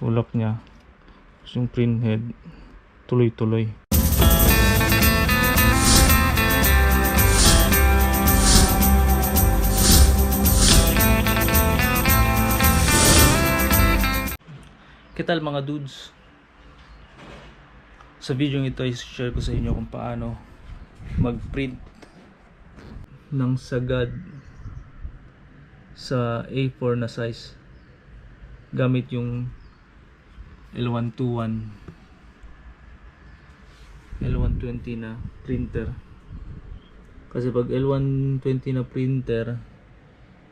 tulak niya. Tapos yung print head tuloy-tuloy. Kital mga dudes? Sa video ito ay share ko sa inyo kung paano mag-print ng sagad sa A4 na size gamit yung L121 L120 na printer. Kasi pag L120 na printer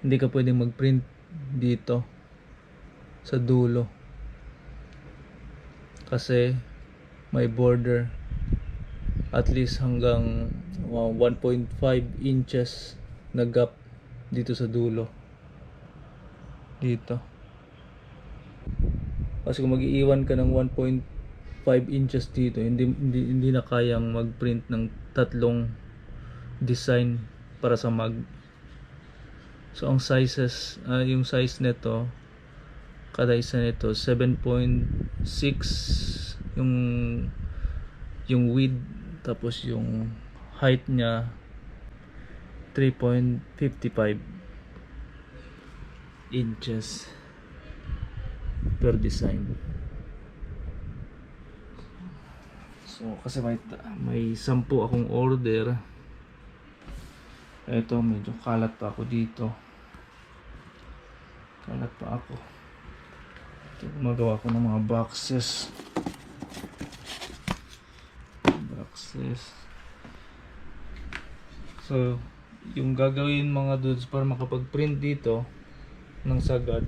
hindi ka pwedeng mag-print dito sa dulo. Kasi may border at least hanggang uh, 1.5 inches na gap dito sa dulo. Dito kasi kung mag-iiwan ka ng 1.5 inches dito hindi, hindi, hindi na kayang mag-print ng tatlong design para sa mag. So ang sizes ah, yung size nito kada isa nito 7.6 yung yung width tapos yung height niya 3.55 inches per design. So kasi may may 10 akong order. Eto medyo kalat pa ako dito. Kalat pa ako. Ito gumagawa ko ng mga boxes. Boxes. So yung gagawin mga dudes para makapag-print dito ng sagad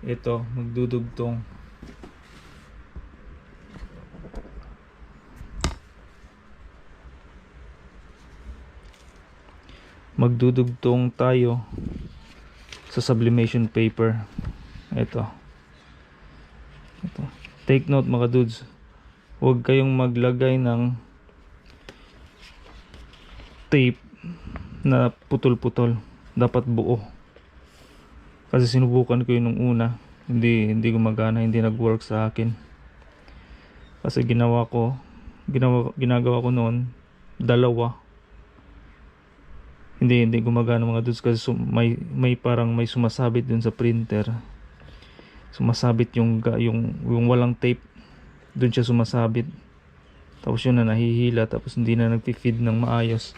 ito magdudugtong. Magdudugtong tayo sa sublimation paper. Ito. Ito. Take note mga dudes. Huwag kayong maglagay ng tape na putol-putol. Dapat buo kasi sinubukan ko yun nung una. Hindi hindi gumagana hindi nag-work sa akin. Kasi ginawa ko ginawa, ginagawa ko noon dalawa. Hindi hindi gumagana mga dudes kasi sum- may may parang may sumasabit dun sa printer. Sumasabit yung yung yung walang tape. Dun siya sumasabit. Tapos yun na nahihila. Tapos hindi na nagfi-feed ng maayos.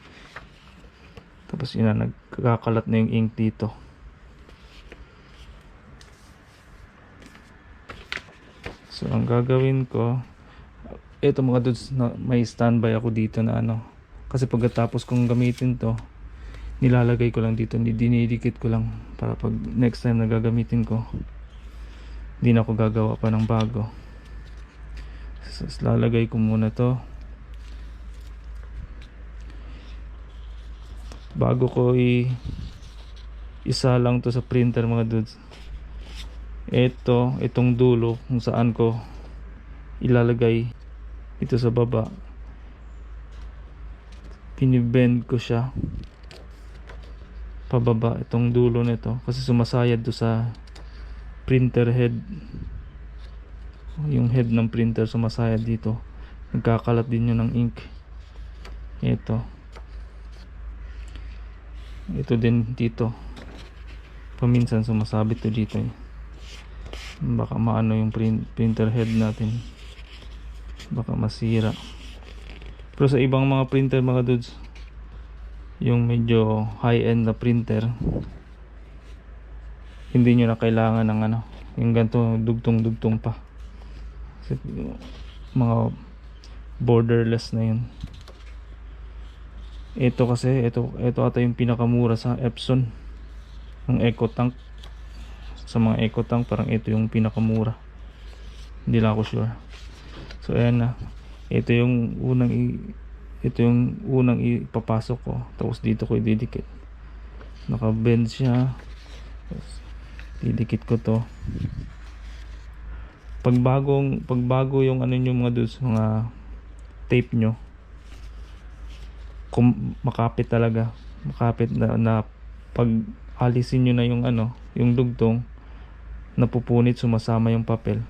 Tapos yun na nagkakalat na yung ink dito so ang gagawin ko eto mga dudes na may standby ako dito na ano. Kasi pagkatapos kong gamitin to nilalagay ko lang dito dinidikit ko lang para pag next time na gagamitin ko hindi na ako gagawa pa ng bago. So, lalagay ko muna to. Bago ko i isa lang to sa printer mga dudes ito itong dulo kung saan ko ilalagay ito sa baba. Pinibend ko siya pababa itong dulo nito kasi sumasayad to sa printer head. Yung head ng printer sumasayad dito. Nagkakalat din yun ng ink. Ito ito din dito. Paminsan sumasabit to dito eh. Baka maano yung print, printer head natin. Baka masira. Pero sa ibang mga printer mga dudes yung medyo high end na printer hindi nyo na kailangan ng ano yung ganito dugtong dugtong pa. Kasi mga borderless na yun. Ito kasi ito ito ata yung pinakamura sa Epson ng Eco Tank sa mga Eco parang ito yung pinakamura. Hindi lang ako sure. So ayan na. Ito yung unang ito yung unang ipapasok ko. Tapos dito ko ididikit. Naka bend siya. Tapos didikit ko to. Pag bagong pag bago yung ano nyo mga dus mga tape nyo kung makapit talaga. Makapit na, na pag alisin nyo na yung ano yung dugtong napupunit sumasama yung papel.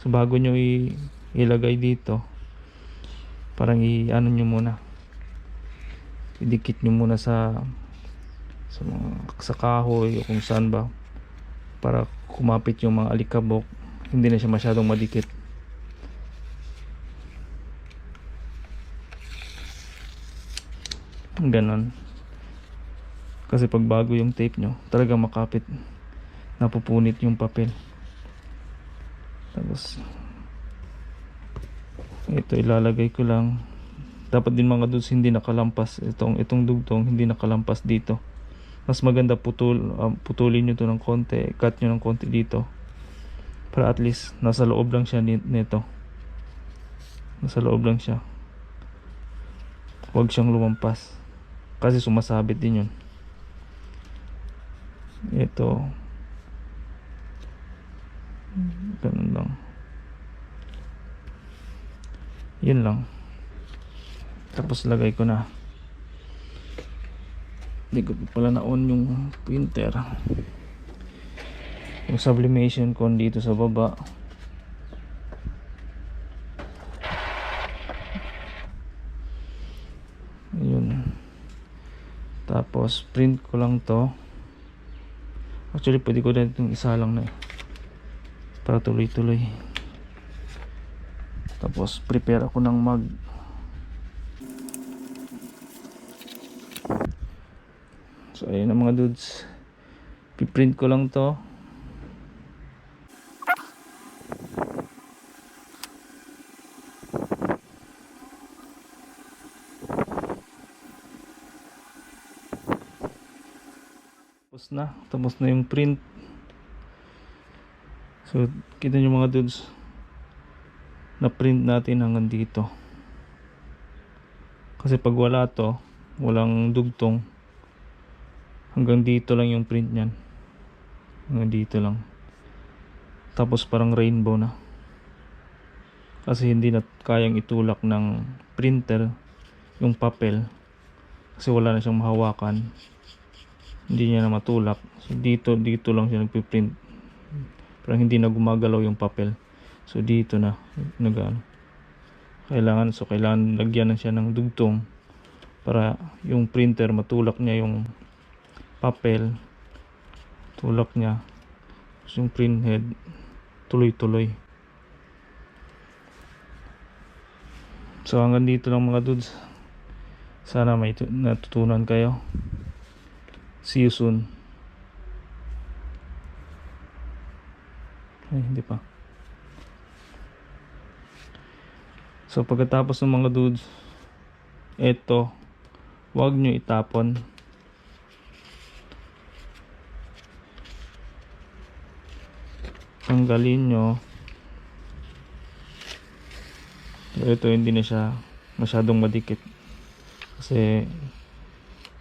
So bago nyo ilagay dito parang i ano nyo muna. Idikit nyo muna sa sa mga sa kahoy o kung saan ba para kumapit yung mga alikabok. Hindi na siya masyadong madikit. Ganon. Kasi pag bago yung tape nyo talaga makapit napupunit yung papel. Tapos ito ilalagay ko lang. Dapat din mga dudes hindi nakalampas. Itong itong dugtong hindi nakalampas dito. Mas maganda putul um, putulin nyo to ng konti cut nyo ng konti dito. Para at least nasa loob lang siya ni- nito. Nasa loob lang siya. Huwag siyang lumampas. Kasi sumasabit din yun. Ito ganun lang. Yun lang. Tapos lagay ko na. Hindi ko pa pala na on yung printer. Yung sublimation con dito sa baba. Yun. Tapos print ko lang to. Actually pwede ko din itong isa lang na eh para tuloy tuloy tapos prepare ako ng mag so ayun na mga dudes. Piprint ko lang to. Tapos na. Tapos na yung print so kita nyo mga dudes na print natin hanggang dito. Kasi pag wala to walang dugtong hanggang dito lang yung print nyan hanggang dito lang. Tapos parang rainbow na. Kasi hindi na kayang itulak ng printer yung papel. Kasi wala na siyang mahawakan. Hindi niya na matulak. So dito dito lang siya nagpiprint parang hindi na gumagalaw yung papel. So dito na nag kailangan so kailangan lagyan siya ng dugtong para yung printer matulak niya yung papel. Tulak niya. Tapos yung print head tuloy tuloy so hanggang dito lang mga dudes. Sana may tu- natutunan kayo. See you soon ay hindi pa so pagkatapos ng mga dudes eto wag nyo itapon. Tanggalin nyo. Ito hindi na siya masyadong madikit. Kasi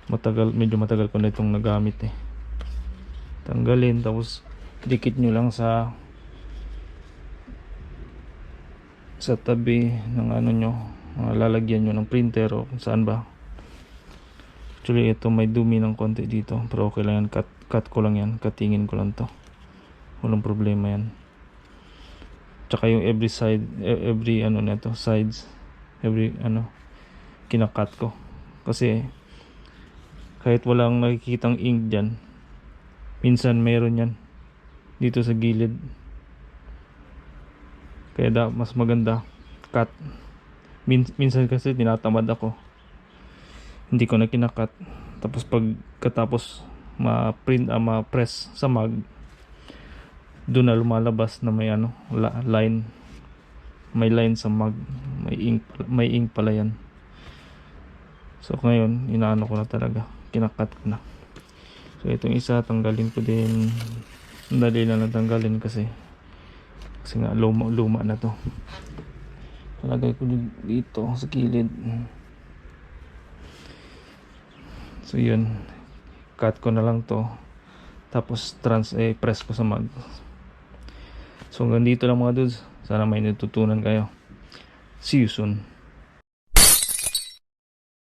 matagal medyo matagal ko na itong nagamit eh. Tanggalin tapos dikit nyo lang sa sa tabi ng ano nyo mga lalagyan nyo ng printer o saan ba. Actually ito may dumi ng konti dito pero okay lang yan. Cut, cut ko lang yan. Katingin ko lang to. Walang problema yan. Tsaka yung every side e- every ano nito sides every ano kinakat ko. Kasi kahit walang nakikitang ink dyan minsan meron yan dito sa gilid kaya da, mas maganda. Cut. Min, minsan kasi tinatamad ako. Hindi ko na kinakat. Tapos pag katapos ma-print ah, ma-press sa mag doon na lumalabas na may ano la- line. May line sa mag may ink may ink pala yan. So ngayon inaano ko na talaga. Kinakat ko na. So itong isa tanggalin ko din. Dali na natanggalin kasi kasi nga luma, luma na to. Palagay ko dito sa gilid. So yun. Cut ko na lang to. Tapos trans eh press ko sa mag so hanggang dito lang mga dudes. Sana may natutunan kayo. See you soon